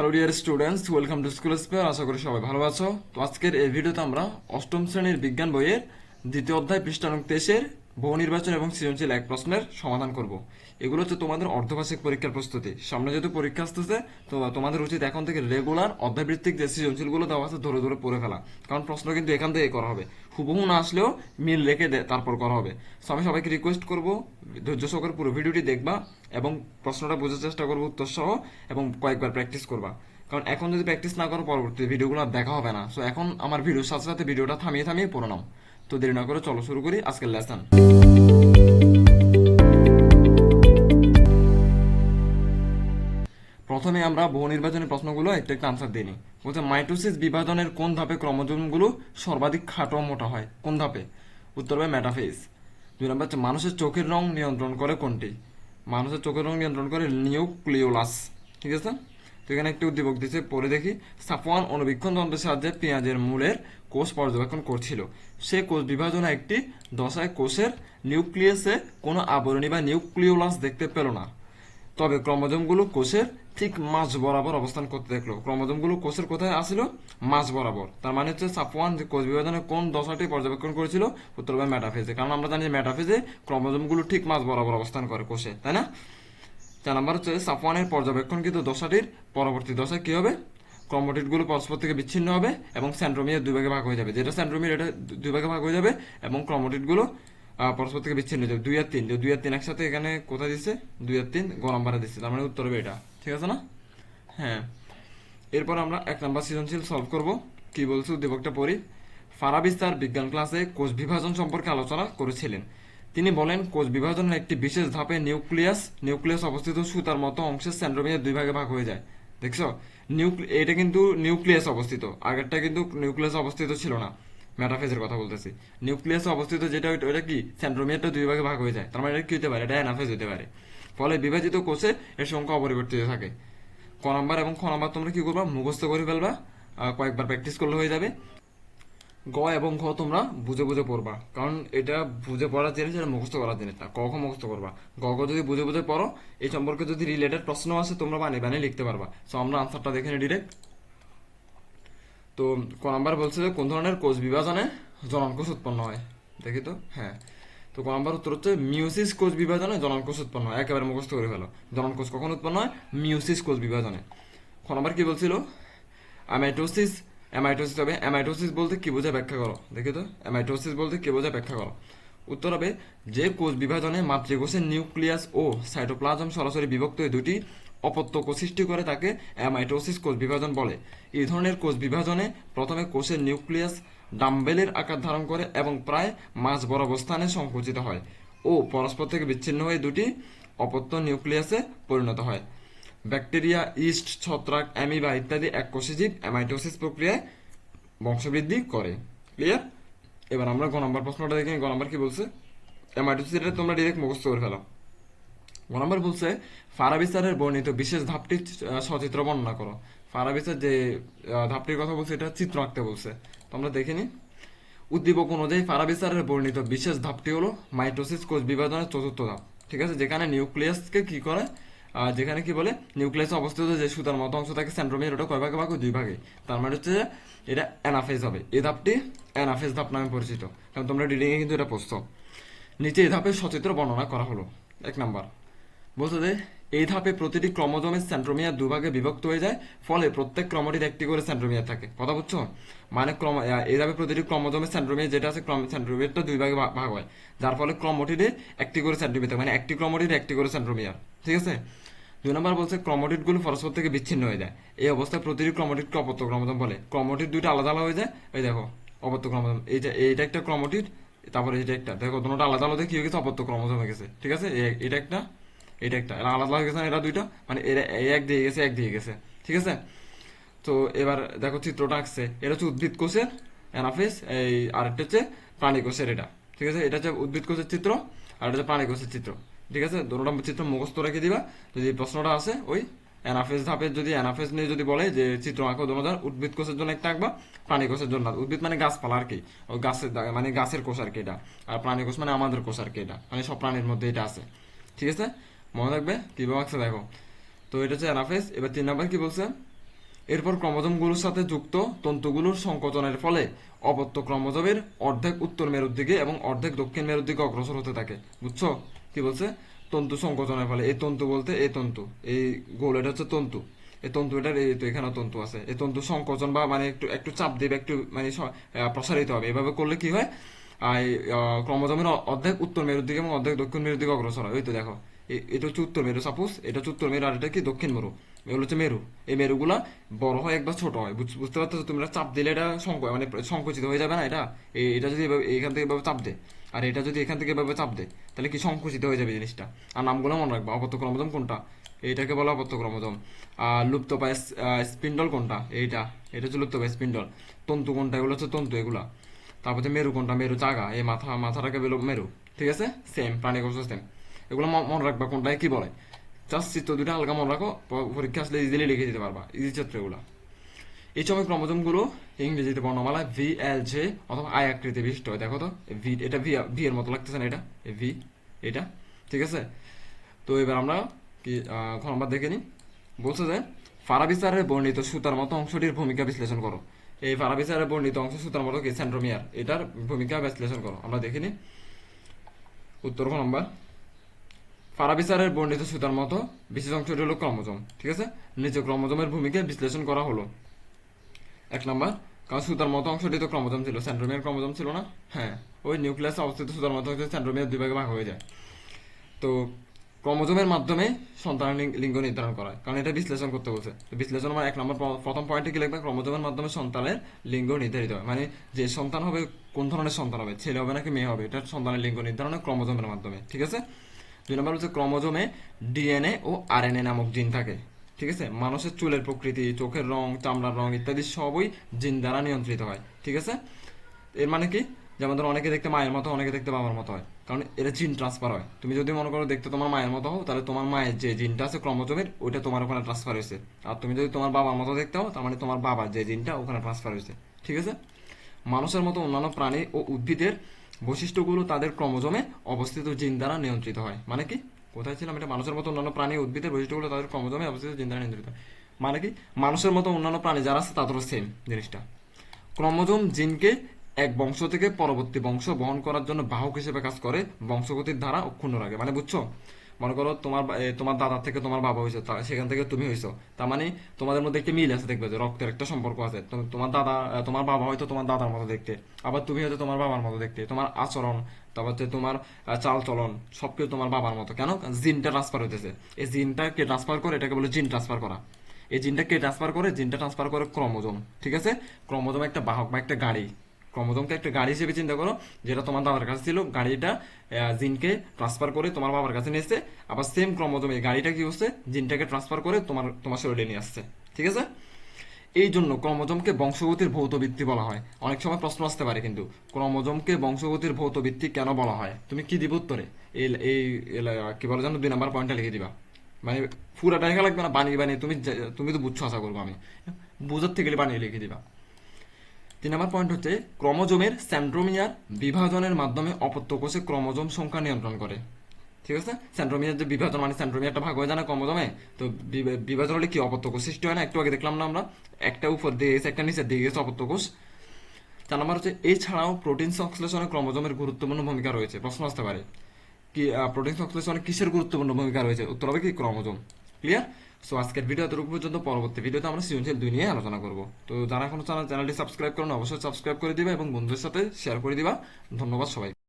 Hello dear students welcome to school spare আশা করি সবাই ভালো আছো। তো আজকের এই ভিডিওতে আমরা অষ্টম শ্রেণির বিজ্ঞান বইয়ের দ্বিতীয় অধ্যায় পৃষ্ঠানং তেইশের বহু নির্বাচন এবং সৃজনশীল এক প্রশ্নের সমাধান করব। এগুলো হচ্ছে তোমাদের অর্ধবার্ষিক পরীক্ষার প্রস্তুতি। সামনে যেহেতু পরীক্ষা আসতেছে, তো তোমাদের উচিত এখন থেকে রেগুলার অধ্যায়ভিত্তিক যে সৃজনশীলগুলো দেওয়া আছে, ধরে ধরে পড়ে ফেলা। কারণ প্রশ্ন কিন্তু এখান থেকে করা হবে। হুবহু না আসলেও মিল রেখে তারপর করা হবে। তো আমি সবাইকে রিকোয়েস্ট করব, ধৈর্য সহকারে পুরো ভিডিওটি দেখবা এবং প্রশ্নটা বোঝার চেষ্টা করব উত্তর সহ এবং কয়েকবার প্র্যাকটিস করবা। কারণ এখন যদি প্র্যাকটিস না করো, পরবর্তী ভিডিওগুলো দেখা হবে না। সো এখন আমার ভিডিওর সাথে সাথে ভিডিওটা থামিয়ে থামিয়ে পড়ে নাও। তো দেরি না করে চলো শুরু করি আজকের লেসন প্রথমে আমরা বহু নির্বাচনী প্রশ্নগুলো একটা একটা আনসার দিই বলছে, মাইটোসিস বিভাজনের কোন ধাপে ক্রোমোজোমগুলো সর্বাধিক খাটো মোটা হয়? কোন ধাপে? উত্তর হবে মেটাফেজ দুই নম্বর হচ্ছে, মানুষের চোখের রং নিয়ন্ত্রণ করে কোনটি? মানুষের চোখের রং নিয়ন্ত্রণ করে নিউক্লিওলাস। ঠিক আছে? এখানে একটি উদ্দীপক দিচ্ছে পরে দেখি, সাফওয়ান অনুবীক্ষণ যন্ত্রের সাহায্যে পেঁয়াজের মূলের কোষ পর্যবেক্ষণ করছিল। সে কোষ বিভাজনে একটি দশায় কোষের নিউক্লিয়াসে কোনো আবরণী বা নিউক্লিওলাস দেখতে পেল না। তবে ক্রোমোজোমগুলো কোষের ঠিক মাঝ বরাবর অবস্থান করতে দেখল। ক্রোমোজোমগুলো কোষের কোথায় আসছিল মাঝ বরাবর। তার মানে হচ্ছে সাফওয়ান যে কোষ বিভাজনের কোন দশাটি পর্যবেক্ষণ করেছিল, উত্তর হবে মেটাফেজে। কারণ আমরা জানি যে মেটাফেজে ক্রোমোজোমগুলো ঠিক মাঝ বরাবর অবস্থান করে কোষে, তাই না? চার নম্বর হচ্ছে সাফওয়ানের পর্যবেক্ষণ কিন্তু দশাটির পরবর্তী দশায় কি হবে? ক্রোমোটিডগুলো পরস্পর থেকে বিচ্ছিন্ন হবে এবং সেন্ট্রোমিয়ার দুই ভাগে ভাগ হয়ে যাবে। যেটা সেন্ট্রোমিয়ার এটা দুই ভাগে ভাগ হয়ে যাবে এবং ক্রোমোটিডগুলো আহ, পরস্পর থেকে বিচ্ছিন্ন হয়ে যাবে। দুই আর তিন। যে দুই আর তিন একসাথে এখানে কোথায় দিচ্ছে দুই আর তিন গরম বারে দিচ্ছে তার মানে উত্তর হবে এটা। ঠিক আছে না? হ্যাঁ। এরপর আমরা এক নাম্বার সৃজনশীল সলভ করব। কি বলছে উদ্দীপকটা পড়ি? ফারাবিস তার বিজ্ঞান ক্লাসে কোষ বিভাজন সম্পর্কে আলোচনা করেছিলেন। তিনি বলেন, কোষ বিভাজনের একটি বিশেষ ধাপে নিউক্লিয়াস নিউক্লিয়াস অবস্থিত সুতার মতো অংশের সেন্ট্রোমিয়ার দুই ভাগে ভাগ হয়ে যায়। দেখছ? এটা কিন্তু নিউক্লিয়াস অবস্থিত, আগেরটা কিন্তু নিউক্লিয়াস অবস্থিত ছিল না। ম্যাটাফেজের কথা বলতেছি। নিউক্লিয়াস অবস্থিত যেটা, ওইটা- কি? সেন্ট্রোমিয়ারটা দুই ভাগে ভাগ হয়ে যায়। তার মানে এটা কি হতে পারে? এটা অ্যানাফেজ হতে পারে। ফলে বিভাজিত কোষে এর সংখ্যা অপরিবর্তিত থাকে। ক নাম্বার এবং খ নাম্বার তোমরা কি করবা? মুখস্থ করে ফেলবা। কয়েকবার প্র্যাকটিস করলে হয়ে যাবে। গ এবং ঘ তোমরা বুঝে বুঝে পড়বা। কারণ এটা বুঝে পড়ার জিনিস, এটা মুখস্থ করার জিনিস না। ক খ মুখস্থ করবা। গ ঘ যদি বুঝে বুঝে পড়ো, এই সম্পর্কে যদি রিলেটেড প্রশ্ন আসে, তোমরা বানিয়ে বানিয়ে লিখতে পারবা। সো আমরা আনসারটা দেখে নিই ডিরেক্ট তো, ক নাম্বার বলছে যে, কোন ধরনের কোষ বিভাজনে জননকোষ উৎপন্ন হয়? দেখি তো হ্যাঁ। তো, ক নাম্বার উত্তর হচ্ছে মিউসিস কোষ বিভাজনে জননকোষ উৎপন্ন হয়। একেবারে মুখস্থ করে ফেলো। জননকোষ কখন উৎপন্ন হয়? মিউসিস কোষ বিভাজনে। ক নাম্বার কি বলছিল? অ্যামাইটোসিস অ্যামাইটোসিস হবে। অ্যামাইটোসিস বলতে কি বোঝায় ব্যাখ্যা করো? দেখি তো। অ্যামাইটোসিস বলতে কি বোঝায় ব্যাখ্যা করো? উত্তর হবে, যে কোষ বিভাজনে মাতৃকোষের নিউক্লিয়াস ও সাইটোপ্লাজম সরাসরি বিভক্ত হয়ে দুটি অপত্য কোষ সৃষ্টি করে, তাকে অ্যামাইটোসিস কোষ বিভাজন বলে। এই ধরনের কোষ বিভাজনে প্রথমে কোষের নিউক্লিয়াস ডাম্বেলের আকার ধারণ করে এবং প্রায় মাঝ বড় অবস্থানে সংকুচিত হয় ও পরস্পর থেকে বিচ্ছিন্ন হয়ে দুটি অপত্য নিউক্লিয়াসে পরিণত হয়। ব্যাকটেরিয়া, ইস্ট, ছত্রাক, অ্যামিবা ইত্যাদি এককোষী জীব অ্যামাইটোসিস প্রক্রিয়ায় বংশবৃদ্ধি করে। ক্লিয়ার এবার আমরা গ নম্বর প্রশ্নটা দেখি। গ নম্বর কি বলছে? অ্যামাইটোসিস এটা তোমরা ডিরেক্ট মুখস্থ করে ফেলো। গ নম্বর বলছে ফারাবিস্তারের বর্ণিত বিশেষ ধাপটি সচিত্র বর্ণনা করো। ফারাবিস্তার যে ধাপটির কথা বলছে, এটা চিত্র আঁকতে বলছে। তোমরা দেখে নি? উদ্দীপক অনুযায়ী ফারাবিস্তারের বর্ণিত বিশেষ ধাপটি হলো মাইটোসিস কোষ বিভাজনের চতুর্থ ধাপ। ঠিক আছে? যেখানে নিউক্লিয়াসকে কি করে? যেখানে কি বলে নিউক্লিয়াসে অবস্থিত যে সুতার মতো অংশ থাকে সেন্ট্রোমিয়ার ওটা কয় ভাগে ভাগ? দুই ভাগে। তার মানে হচ্ছে যে, এটা অ্যানাফেজ হবে। এই ধাপটি অ্যানাফেজ ধাপ নামে পরিচিত। কারণ তোমরা রিডিংয়ে কিন্তু এটা পোস্ত নিচে এই ধাপের সচিত্র বর্ণনা করা হলো। এক নাম্বার। বলতে যে এই ধাপে প্রতিটি ক্রোমোজোমের সেন্ট্রোমিয়ার দুভাগে বিভক্ত হয়ে যায়, ফলে প্রত্যেক ক্রমটির একটি করে সেন্ট্রোমিয়ার থাকে। কথা বুঝছ? মানে ক্রম এই ধাপে প্রতিটি ক্রোমোজোমের সেন্ট্রোমিয়ার যেটা আছে, ক্রম সেন্ট্রোমিয়ারটা দুই ভাগে ভাগ হয়। যার ফলে ক্রমটিরে একটি করে সেন্ট্রোমিয়ার থাকে মানে একটি ক্রমটির একটি করে সেন্ট্রোমিয়ার। ঠিক আছে? দুই নম্বর বলছে ক্রমটিডগুলো পরস্পর থেকে বিচ্ছিন্ন হয়ে যায়। এই অবস্থায় প্রতিটি ক্রমটিডকে অপত্য ক্রমোজোম বলে। ক্রমটিড দুইটা আলাদা আলাদা হয়ে যায়, এই দেখো, অপত্য ক্রমোজোম। এই যে, এইটা একটা ক্রমটিড তারপরে এটা একটা। দেখো, দুটোটা আলাদা আলাদা কি হয়ে গেছে, অপত্য ক্রমোজোম হয়ে গেছে। ঠিক আছে? এটা একটা এটা একটা আলাদা গেছে না এরা দুইটা? মানে এরা এক দিয়ে গেছে, এক দিয়ে গেছে, ঠিক আছে? তো এবার দেখো চিত্রটা আঁকছে, এটা হচ্ছে উদ্ভিদ কোষের অ্যানাফিস, এই আরেকটা হচ্ছে প্রাণী কোষের এটা, ঠিক আছে? এটা হচ্ছে উদ্ভিদ কোষের চিত্র, আর এটা হচ্ছে প্রাণী কোষের চিত্র, ঠিক আছে? দুটোটা চিত্র মুখস্থ রেখে দিবা, যদি প্রশ্নটা আসে ওই অ্যানাফেস ধাপের যদি অ্যানাফেস নিয়ে যদি বলে যে চিত্র আঁকো হাজার উদ্ভিদ কোষের জন্য একটা আঁকবা, প্রাণী কোষের জন্য উদ্ভিদ মানে গাছপালা আর কি ওই গাছের মানে গাছের কোষ আর কি এটা, আর প্রাণী কোষ মানে আমাদের কোষ আর কি এটা মানে সব প্রাণীর মধ্যে এটা আছে, ঠিক আছে? মনে রাখবে কীভাবে আঁকছে দেখো। তো এটা হচ্ছে অ্যানাফেস এবার তিন নাম্বার কি বলছে? এরপর ক্রোমোজোমগুলোর সাথে যুক্ত তন্তুগুলোর সংকোচনের ফলে অপত্য ক্রোমোজোমের অর্ধেক উত্তর মেরুর দিকে এবং অর্ধেক দক্ষিণ মেরুর দিকে অগ্রসর হতে থাকে। বুঝছ? কি বলছে? তন্তু সংকোচনের ফলে। এই তন্তু বলতে এই তন্তু। এই গোল, এটা হচ্ছে তন্তু। এই তন্তু, এটার এই তো এখানে তন্তু আছে। এই তন্তু সংকোচন বা মানে একটু একটু চাপ দেবে, একটু মানে প্রসারিত হবে। এভাবে করলে কি হয়? ক্রোমোজোমের অর্ধেক উত্তর মেরুর দিকে এবং অর্ধেক দক্ষিণ মেরুর দিকে অগ্রসর হয়। ওই তো দেখো। এটা হচ্ছে উত্তর মেরু সাপোজ এটা হচ্ছে উত্তর মেরু, আর এটা কি দক্ষিণ মেরু? এগুলো হচ্ছে মেরু। এই মেরুগুলা বড় হয় একবার ছোট হয়। বুঝ- বুঝতে পারতেছো তোমরা? চাপ দিলে এটা সংক- মানে সংকুচিত হয়ে যাবে না এটা? এটা যদি এখান থেকে এভাবে চাপ দে। আর এটা যদি এখান থেকে এভাবে চাপ দে, তাহলে কি সংকুচিত হয়ে যাবে জিনিসটা? আর নামগুলো মনে রাখবা অপত্য ক্রোমোজোম কোনটা? এইটাকে বলা অপত্য ক্রোমোজোম। আর লুপ্ত পায় স্পিন্ডল কোনটা? এইটা, এটা হচ্ছে লুপ্ত পায় স্পিন্ডল। তন্তু কোনটা? এগুলো হচ্ছে তন্তু, এগুলা। তারপর মেরু কোনটা? মেরু চাগা এই মাথা, মাথাটাকে মেরু। ঠিক আছে? সেম প্রাণী সেম এগুলো মনে রাখবা কোনটায় কি বলে? জাস্ট চিত্র দুটো হালকা মনে রাখো পরীক্ষা আসলে ইজিলি লিখে দিতে পারবা ইজি চিত্র এগুলো। এই সময় ক্রোমোজোমগুলো ইংরেজিতে বর্ণমালায় ভি এল জে অথবা আই আকৃতি বিশিষ্ট হয় দেখো তো ভি এটা ভি ভি এর মতো লাগতেছে না এটা? ভি এটা, ঠিক আছে? তো এবার আমরা কি খ নম্বর দেখে নিই। বলছে যে ফারাবিসারের বর্ণিত সুতার মতো অংশটির ভূমিকা বিশ্লেষণ করো। এই ফারাবিসারের বর্ণিত অংশ সুতার মতো কি? সেন্ট্রোমিয়ার এটার ভূমিকা বিশ্লেষণ করো। আমরা দেখে নিই। উত্তর খ নম্বর। ফারাবিসারের বর্ণিত সুতার মতো বিশেষ অংশটি হলো ক্রোমোজোম, ঠিক আছে? নিচে ক্রোমোজোমের ভূমিকা বিশ্লেষণ করা হলো। এক নম্বর, কারণ সুতার মতো অংশটি তো ক্রোমোজোম ছিল সেন্ট্রোমিয়ার ক্রোমোজোম ছিল না? হ্যাঁ ওই নিউক্লিয়াসে অবস্থিত সুতার মতো অংশ সেন্ট্রোমিয়ার দুই ভাগে ভাগ হয়ে যায়। তো ক্রোমোজোমের মাধ্যমে সন্তানের লিঙ্গ- নির্ধারণ করা হয়, কারণ এটা বিশ্লেষণ করতে বলছে। বিশ্লেষণ আমার এক নম্বর প্রথম পয়েন্টে কি লিখবে? ক্রোমোজোমের মাধ্যমে সন্তানের লিঙ্গ নির্ধারিত হয়। মানে যে সন্তান হবে, কোন ধরনের সন্তান হবে? ছেলে হবে নাকি মেয়ে হবে? এটা সন্তানের লিঙ্গ নির্ধারণ ক্রোমোজোমের মাধ্যমে, ঠিক আছে? দুই নম্বর হচ্ছে ক্রোমোজোমে ডিএনএ ও আরএনএ নামক জিন থাকে। ঠিক আছে? মানুষের চুলের প্রকৃতি, চোখের রং, চামড়ার রং ইত্যাদি সবই জিন দ্বারা নিয়ন্ত্রিত হয়। ঠিক আছে? এর মানে কি? যেমন ধরো অনেকে দেখতে মায়ের মতো, অনেকে দেখতে বাবার মতো হয়। কারণ এটা জিন ট্রান্সফার হয়। তুমি যদি মনে করো দেখতে তোমার মায়ের মতো হও, তাহলে তোমার মায়ের যে জিনটা আছে ক্রমজমের, ওইটা তোমার ওখানে ট্রান্সফার হয়েছে। আর তুমি যদি তোমার বাবার মতো দেখতে হও, তার মানে তোমার বাবার যে জিনটা, ওখানে ট্রান্সফার হয়েছে। ঠিক আছে? মানুষের মতো অন্যান্য প্রাণী ও উদ্ভিদের বৈশিষ্ট্যগুলো তাদের ক্রমজমে অবস্থিত জিন দ্বারা নিয়ন্ত্রিত হয়। মানে কি? কোথায় ছিলাম এটা? মানুষের মতো অন্যান্য প্রাণী উদ্ভিদের বৈশিষ্ট্যগুলো তাদের ক্রমজমে অবস্থিত জিন দ্বারা নিয়ন্ত্রিত হয়। মানে কি? মানুষের মতো অন্যান্য প্রাণী যারা আছে, তাদেরও সেম জিনিসটা। ক্রোমোজোম জিনকে এক বংশ থেকে পরবর্তী বংশ বহন করার জন্য বাহক হিসেবে কাজ করে বংশগতির ধারা অক্ষুণ্ণ রাখে। মানে বুঝছ? মনে করো তোমার তোমার দাদা থেকে তোমার বাবা হয়েছে সেখান থেকে তুমি হয়েছো তার মানে তোমাদের মধ্যে একটা মিল আছে দেখবে যে রক্তের একটা সম্পর্ক আছে। তোমার দাদা তোমার বাবা হয়তো তোমার দাদার মতো দেখতে, আবার তুমি হয়তো তোমার বাবার মতো দেখতে। তোমার আচরণ, তারপর হচ্ছে তোমার চাল চলন সবকিছু তোমার বাবার মতো। কেন? জিনটা ট্রান্সফার হইতেছে। এই জিনটা কে ট্রান্সফার করে, এটাকে বলে জিন ট্রান্সফার করা। এই জিনটা কে ট্রান্সফার করে? জিনটা ট্রান্সফার করে ক্রোমোজোম, ঠিক আছে? ক্রমোজম একটা বাহক বা একটা গাড়ি। ক্রোমোজোমকে একটা গাড়ি হিসেবে চিন্তা করো, যেটা তোমার দাদার কাছে ছিল, গাড়িটা জিনকে ট্রান্সফার করে তোমার বাবার কাছে নিয়ে আবার সেম ক্রোমোজোম, এই গাড়িটা কি হচ্ছে, জিনটাকে ট্রান্সফার করে তোমার তোমার শরীরে নিয়ে আসছে। ঠিক আছে? এই জন্য ক্রোমোজোমকে বংশগতির ভৌত ভিত্তি বলা হয়। অনেক সময় প্রশ্ন আসতে পারে কিন্তু, ক্রোমোজোমকে বংশগতির ভৌত ভিত্তি কেন বলা হয়? তুমি কি দিব উত্তরে? এই এই কি বলে জানো দুই নাম্বার পয়েন্টটা লিখে দিবা। মানে পুরাটা লেখা লাগবে না, বানিয়ে বানিয়ে, তুমি তুমি তো বুঝছ আশা করব আমি। বুঝার থেকে বানিয়ে লিখে দিবা। তিন নম্বর পয়েন্ট হচ্ছে, ক্রোমোজোমের সেন্ট্রোমিয়ার বিভাজনের মাধ্যমে অপত্য কোষে ক্রোমোজোম সংখ্যা নিয়ন্ত্রণ করে। ঠিক আছে? সেন্ট্রোমিয়ার যে বিভাজন মানে সেন্ট্রোমিয়ারটা ভাগ হয়ে যায় না ক্রোমোজোমে, তো বিভাজন হলে কি অপত্য কোষ সৃষ্টি হয় না? একটু আগে দেখলাম না আমরা। একটা উপর দিয়ে গেছে, একটা নিচে দিয়ে গেছে অপত্য কোষ চার নম্বর হচ্ছে, এছাড়াও প্রোটিন সংশ্লেষণে ক্রোমোজোমের গুরুত্বপূর্ণ ভূমিকা রয়েছে। প্রশ্ন আসতে পারে। কি প্রোটিন সংশ্লেষণে কিসের গুরুত্বপূর্ণ ভূমিকা রয়েছে? উত্তর হবে কি, ক্রোমোজোম। ক্লিয়ার সো আজকের ভিডিও এতটুকু পর্যন্ত। পরবর্তী ভিডিওতে আমরা সৃজনশীল দুই নিয়ে আলোচনা করব। তো, যারা এখনও চ্যানেলটি সাবস্ক্রাইব করেন অবশ্যই সাবস্ক্রাইব করে দিবা এবং বন্ধুদের সাথে শেয়ার করে দিবা। ধন্যবাদ সবাই